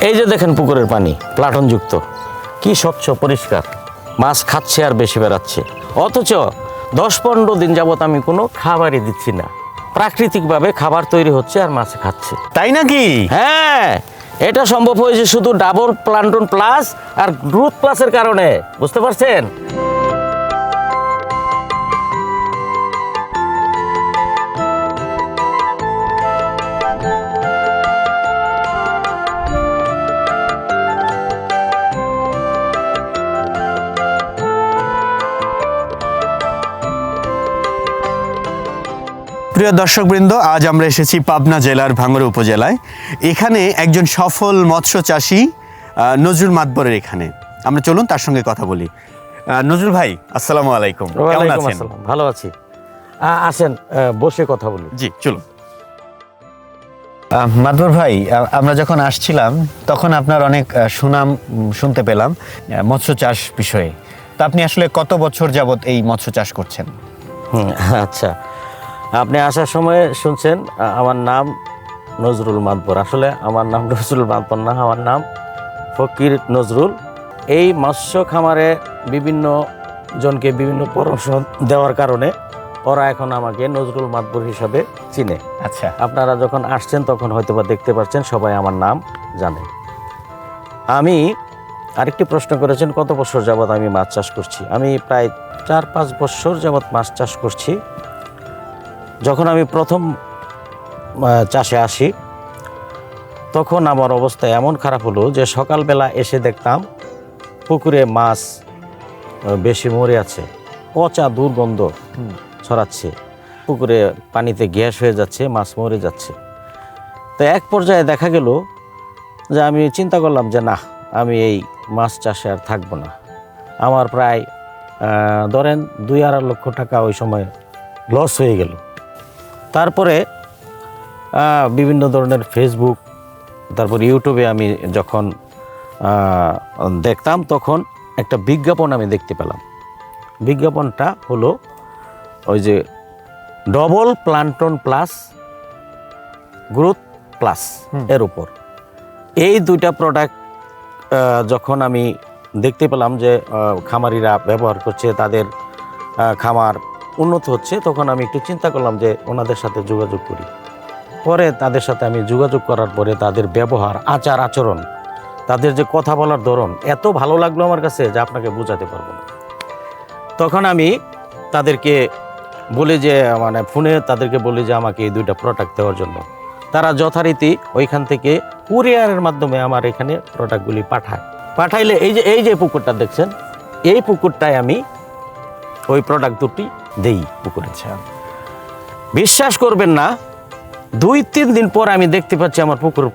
এই যে দেখেন পুকুরের পানি প্লাটনযুক্ত। কি স্বচ্ছ পরিষ্কার। মাছ খাচ্ছে আর বেশি বেড়াচ্ছে। অথচ দশ পনেরো দিন যাবৎ আমি কোনো খাবারই দিচ্ছি না। প্রাকৃতিকভাবে খাবার তৈরি হচ্ছে আর মাছ খাচ্ছে। তাই নাকি? হ্যাঁ এটা সম্ভব হয়েছে শুধু ডাবল প্লান্টন প্লাস আর গ্রুথ প্লাসের কারণে। বুঝতে পারছেন? প্রিয় দর্শকবৃন্দ আজ আমরা এসেছি পাবনা জেলার ভাঙড়া উপজেলায়। এখানে একজন সফল মৎস্য চাষী নজরুল মাতবরের এখানে। আমরা চলুন তার সঙ্গে কথা বলি। নজরুল ভাই আসসালামু আলাইকুম। কেমন আছেন? ভালো আছি। আসেন বসে কথা বলি। জি চলুন। মাতবর ভাই আমরা যখন আসছিলাম তখন আপনার অনেক সুনাম শুনতে পেলাম মৎস্য চাষ বিষয়ে। তা আপনি আসলে কত বছর যাবত এই মৎস্য চাষ করছেন? হুম, আচ্ছা আপনি আসার সময় শুনছেন আমার নাম নজরুল মাতবর। আসলে আমার নাম নজরুল মাতবর না আমার নাম ফকির নজরুল। এই মৎস্য খামারে বিভিন্ন জনকে বিভিন্ন পরামর্শ দেওয়ার কারণে ওরা এখন আমাকে নজরুল মাতবর হিসাবে চিনে। আচ্ছা। আপনারা যখন আসছেন তখন হয়তোবা দেখতে পাচ্ছেন সবাই আমার নাম জানে। আমি আরেকটি প্রশ্ন করেছেন কত বছর যাবৎ আমি মাছ চাষ করছি? আমি প্রায় চার পাঁচ বছর যাবৎ মাছ চাষ করছি। যখন আমি প্রথম চাষে আসি, তখন আমার অবস্থা এমন খারাপ হলো যে সকালবেলা এসে দেখতাম পুকুরে মাছ বেশি মরে আছে, পচা দুর্গন্ধ ছড়াচ্ছে, পুকুরে পানিতে গ্যাস হয়ে যাচ্ছে, মাছ মরে যাচ্ছে। তো এক পর্যায়ে দেখা গেল যে আমি চিন্তা করলাম যে না, আমি এই মাছ চাষে আর থাকব না। আমার প্রায় ধরেন দুই আড়াই লক্ষ টাকা ওই সময় লস হয়ে গেল। তারপরে বিভিন্ন ধরনের ফেসবুক তারপর ইউটিউবে আমি যখন দেখতাম তখন একটা বিজ্ঞাপন আমি দেখতে পেলাম। বিজ্ঞাপনটা হলো ওই যে double plankton plus growth plus এর উপর। এই দুইটা প্রোডাক্ট যখন আমি দেখতে পেলাম যে খামারিরা ব্যবহার করছে তাদের খামার উন্নত হচ্ছে, তখন আমি একটু চিন্তা করলাম যে ওনাদের সাথে যোগাযোগ করি। পরে তাদের সাথে আমি যোগাযোগ করার পরে তাদের ব্যবহার, আচার, আচরণ, তাদের যে কথা বলার ধরন, এত ভালো লাগল আমার কাছে যে আপনাকে বোঝাতে পারব না। তখন আমি তাদেরকে বলি যে মানে ফোনে তাদেরকে বলি যে, আমাকে এই দুইটা প্রোডাক্ট দেওয়ার জন্য। তারা যথারীতি ওইখান থেকে কুরিয়ারের মাধ্যমে আমার এখানে প্রোডাক্টগুলি পাঠায়। পাঠাইলে এই যে এই যে পুকুরটা দেখছেন, এই পুকুরটায় আমি ওই প্রোডাক্ট দুটি দেই পুকুরে বিশ্বাস করবেন না দুই তিন দিন পর আমি দেখতে পাচ্ছি আমার পুকুর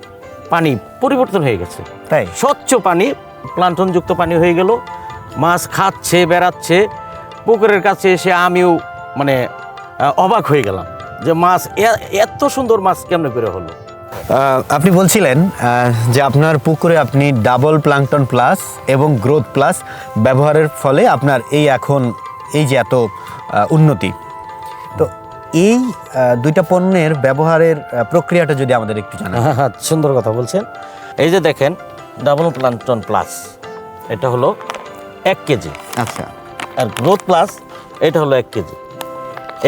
পানি পরিবর্তন হয়ে গেছে। তাই? স্বচ্ছ পানি প্লান্টনযুক্ত পানি হয়ে গেল। মাছ খাচ্ছে বেড়াচ্ছে পুকুরের কাছে এসে আমিও মানে অবাক হয়ে গেলাম যে মাছ এত সুন্দর মাছ কেমনে করে হলো। আপনি বলছিলেন যে আপনার পুকুরে আপনি ডাবল প্লাঙ্কটন প্লাস এবং গ্রোথ প্লাস ব্যবহারের ফলে আপনার এই এখন এই যে এত উন্নতি। তো এই দুইটা পণ্যের ব্যবহারের প্রক্রিয়াটা যদি আমাদের একটু জানা হ্যাঁ সুন্দর কথা বলছেন। এই যে দেখেন ডাবল প্লান্টন প্লাস এটা হলো এক কেজি। আচ্ছা। আর গ্রোথ প্লাস এটা হলো এক কেজি।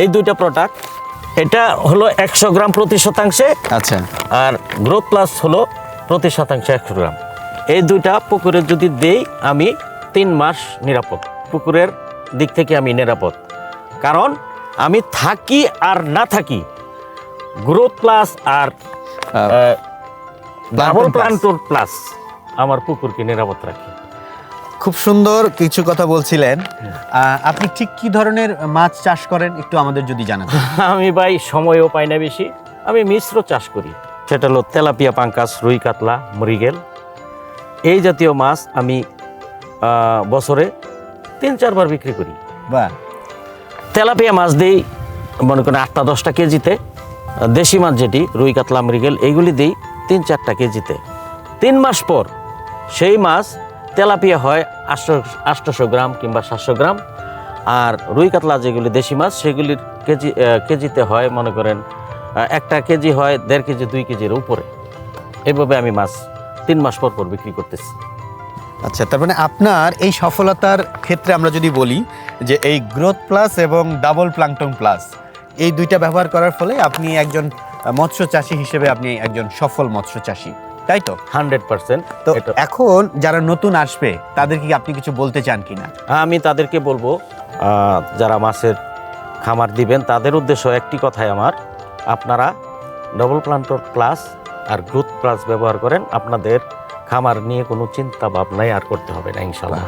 এই দুইটা প্রোডাক্ট এটা হলো একশো গ্রাম প্রতি শতাংশে। আচ্ছা। আর গ্রোথ প্লাস হলো প্রতি শতাংশে একশো গ্রাম। এই দুইটা পুকুরে যদি দেই আমি তিন মাস নিরাপদ। পুকুরের দিক থেকে আমি নিরাপদ। কারণ আমি থাকি আর না থাকি। গ্রোথ প্লাস আর ডাবল Plus। প্লাস আমার পুকুরকে নিরাপদ রাখি। খুব সুন্দর কিছু কথা বলছিলেন। আপনি ঠিক কি ধরনের মাছ চাষ করেন? একটু আমাদের যদি জানান। আমি ভাই সময়ও পাই না বেশি। আমি মিশ্র চাষ করি। সেটা হলো তেলাপিয়া পাঙ্কাস রুই কাতলা মরিগেল এই জাতীয় মাছ আমি বছরে তিন চারবার বিক্রি করি। বা তেলাপিয়া মাছ দিই মনে করেন আটটা দশটা কেজিতে। দেশি মাছ যেটি রুই কাতলা মৃগেল এইগুলি দিই তিন চারটা কেজিতে। তিন মাস পর সেই মাছ তেলাপিয়া হয় আটশো আটশোশো গ্রাম কিংবা সাতশো গ্রাম। আর রুই কাতলা যেগুলি দেশি মাছ সেগুলির কেজি কেজিতে হয় মনে করেন একটা কেজি হয় দেড় কেজি দুই কেজির উপরে। এইভাবে আমি মাছ তিন মাস পর পর বিক্রি করতেছি। আচ্ছা তার মানে আপনার এই সফলতার ক্ষেত্রে আমরা যদি বলি যে এই গ্রোথ প্লাস এবং ডাবল প্লাংটন প্লাস এই দুইটা ব্যবহার করার ফলে আপনি একজন মৎস্য চাষী হিসেবে আপনি একজন সফল মৎস্য চাষী তাই তো? হান্ড্রেড পার্সেন্ট তো এখন যারা নতুন আসবে তাদেরকে আপনি কিছু বলতে চান কিনা? আমি তাদেরকে বলব যারা মাছের খামার দিবেন তাদের উদ্দেশ্য একটি কথাই আমার আপনারা ডবল প্লান্টর প্লাস আর গ্রোথ প্লাস ব্যবহার করেন আপনাদের খামার নিয়ে কোনো চিন্তা ভাবনাই আর করতে হবে না ইনশাল্লাহ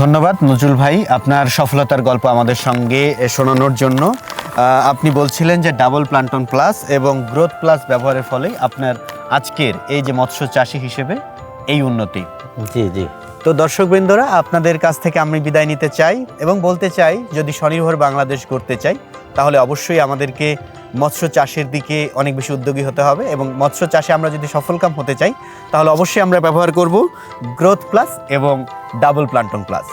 ধন্যবাদ। নজরুল ভাই আপনার সফলতার গল্প আমাদের সঙ্গে শোনানোর জন্য। আপনি বলছিলেন যে ডাবল প্লান্টন প্লাস এবং গ্রোথ প্লাস ব্যবহারের ফলে আপনার আজকের এই যে মৎস্য চাষী হিসেবে এই উন্নতি। জি জি। তো দর্শকবৃন্দরা আপনাদের কাছ থেকে আমি বিদায় নিতে চাই এবং বলতে চাই যদি স্বনির্ভর বাংলাদেশ করতে চাই তাহলে অবশ্যই আমাদেরকে মৎস্য চাষের দিকে অনেক বেশি উদ্যোগী হতে হবে এবং মৎস্য চাষে আমরা যদি সফলকাম হতে চাই, তাহলে অবশ্যই আমরা ব্যবহার করব গ্রোথ প্লাস এবং ডাবল প্লান্টন প্লাস